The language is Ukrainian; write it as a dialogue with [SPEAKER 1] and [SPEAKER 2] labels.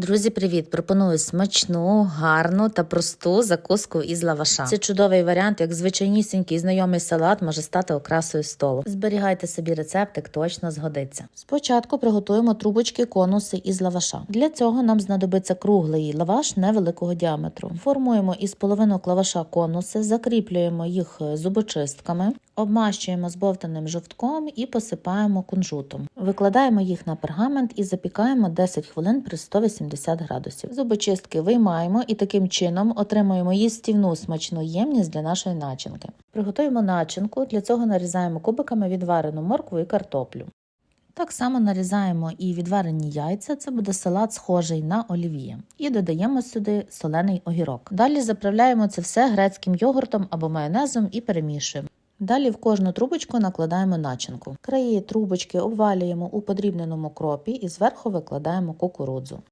[SPEAKER 1] Друзі, привіт! Пропоную смачну, гарну та просту закуску із лаваша. Це чудовий варіант, як звичайнісінький знайомий салат може стати окрасою столу. Зберігайте собі рецептик, точно згодиться. Спочатку приготуємо трубочки конуси із лаваша. Для цього нам знадобиться круглий лаваш невеликого діаметру. Формуємо із половинок лаваша конуси, закріплюємо їх зубочистками, обмащуємо збовтаним жовтком і посипаємо кунжутом. Викладаємо їх на пергамент і запікаємо 10 хвилин при 180 градусів. Зубочистки виймаємо і таким чином отримуємо їстівну смачну ємність для нашої начинки. Приготуємо начинку, для цього нарізаємо кубиками відварену моркву і картоплю. Так само нарізаємо і відварені яйця, це буде салат схожий на олів'є. І додаємо сюди солений огірок. Далі заправляємо це все грецьким йогуртом або майонезом і перемішуємо. Далі в кожну трубочку накладаємо начинку. Краї трубочки обвалюємо у подрібненому кропі і зверху викладаємо кукурудзу.